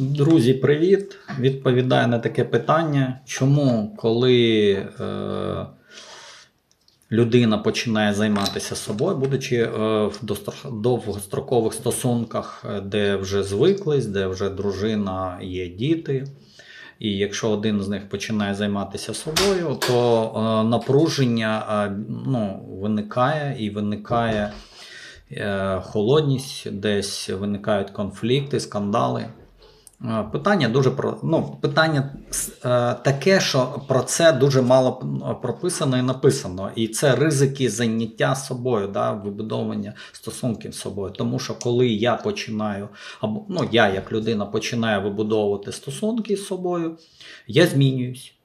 Друзі, привіт! Відповідаю на таке питання, чому, коли е, людина починає займатися собою, будучи е, в довгострокових стосунках, е, де вже звиклись, де вже дружина, є діти. І якщо один з них починає займатися собою, то е, напруження е, ну, виникає і виникає е, холодність, десь виникають конфлікти, скандали. Е, Питання дуже про ну, питання е, таке, що про це дуже мало прописано і написано. І це ризики зайняття собою, да, вибудовування стосунків з собою. Тому що коли я починаю, або ну я як людина починаю вибудовувати стосунки з собою, я змінююсь.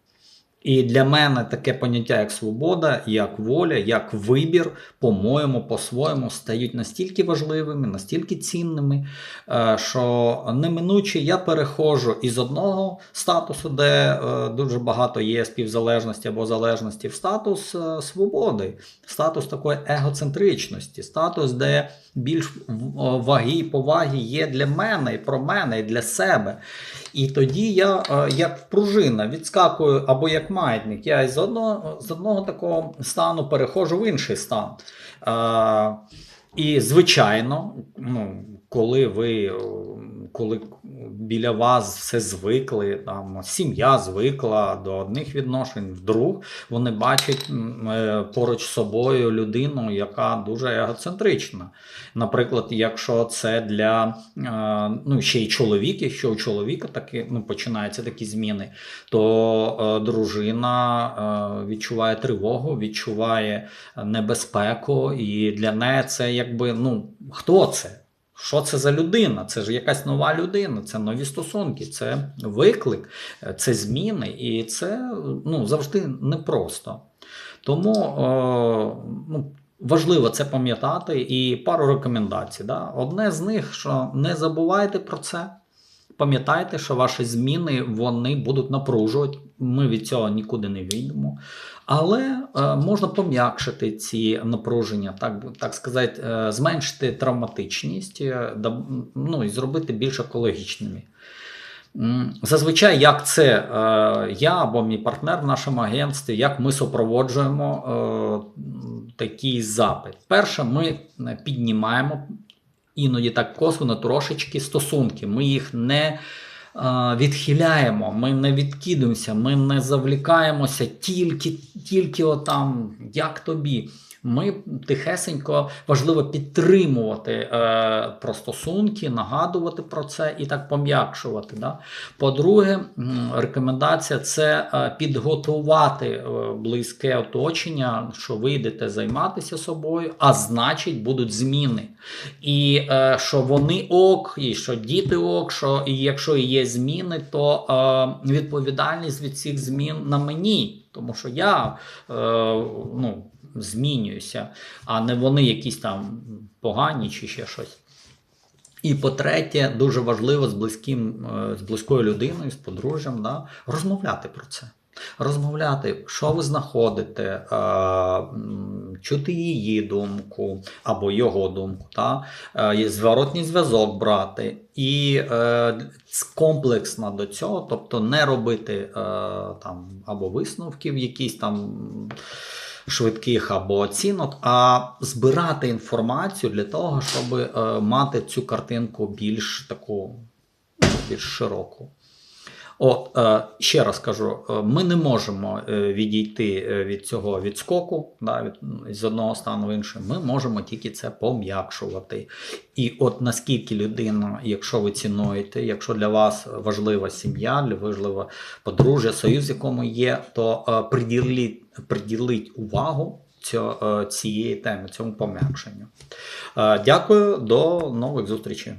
І для мене таке поняття, як свобода, як воля, як вибір, по-моєму, по-своєму, стають настільки важливими, настільки цінними, е, що неминуче я переходжу із одного статусу, де е, дуже багато є співзалежності або залежності, в статус е, свободи, статус такої егоцентричності, статус, де більш ваги і поваги є для мене, і про мене, і для себе. І тоді я, е, як пружина, відскакую або як маятник, я з одного, з одного такого стану перехожу в інший стан. І, звичайно, ну, коли ви коли біля вас все звикли, там сім'я звикла до одних відношень, вдруг вони бачать е, поруч з собою людину, яка дуже егоцентрична. Наприклад, якщо це для е, ну, ще й чоловік, якщо у чоловіка таки ну, починаються такі зміни, то е, дружина відчуває тривогу, відчуває небезпеку, і для неї це якби ну хто це? Що це за людина? Це ж якась нова людина, це нові стосунки, це виклик, це зміни, і це ну, завжди непросто. Тому е, ну, важливо це пам'ятати і пару рекомендацій. Да? Одне з них, що не забувайте про це. Пам'ятайте, що ваші зміни вони будуть напружувати. Ми від цього нікуди не вийдемо. Але е, можна пом'якшити ці напруження, так, так сказати, е, зменшити травматичність е, ну, і зробити більш екологічними. Зазвичай, як це е, я або мій партнер в нашому агентстві, як ми супроводжуємо е, такий запит. Перше, ми е, піднімаємо іноді так косвенно трошечки стосунки. Ми їх не відхиляємо, ми не відкидуємося, ми не завлікаємося тільки, тільки отам, як тобі. Ми тихесенько важливо підтримувати е, про стосунки, нагадувати про це і так пом'якшувати. Да? По-друге, рекомендація це е, підготувати е, близьке оточення, що ви йдете займатися собою, а значить будуть зміни. І е, що вони ок, і що діти ок, що і якщо є зміни, то е, відповідальність від цих змін на мені, тому що я е, ну, змінююся, а не вони якісь там погані чи ще щось. І по-третє, дуже важливо з близьким, е, з близькою людиною, з подружжям, да, розмовляти про це. Розмовляти, що ви знаходите, е, чути її думку або його думку, та? е, зворотній зв'язок брати. І комплексно до цього, тобто не робити там або висновків якісь там швидких або оцінок, а збирати інформацію для того, щоб е, мати цю картинку більш таку більш широку. От, е, ще раз кажу, е, ми не можемо е, відійти від цього відскоку да, від, з одного стану в інший. Ми можемо тільки це пом'якшувати. І от наскільки людина, якщо ви цінуєте, якщо для вас важлива сім'я, важлива подружжя, союз, якому є, то приділіть, приділіть увагу цього, цієї теми, цьому пом'якшенню. Дякую, до нових зустрічей.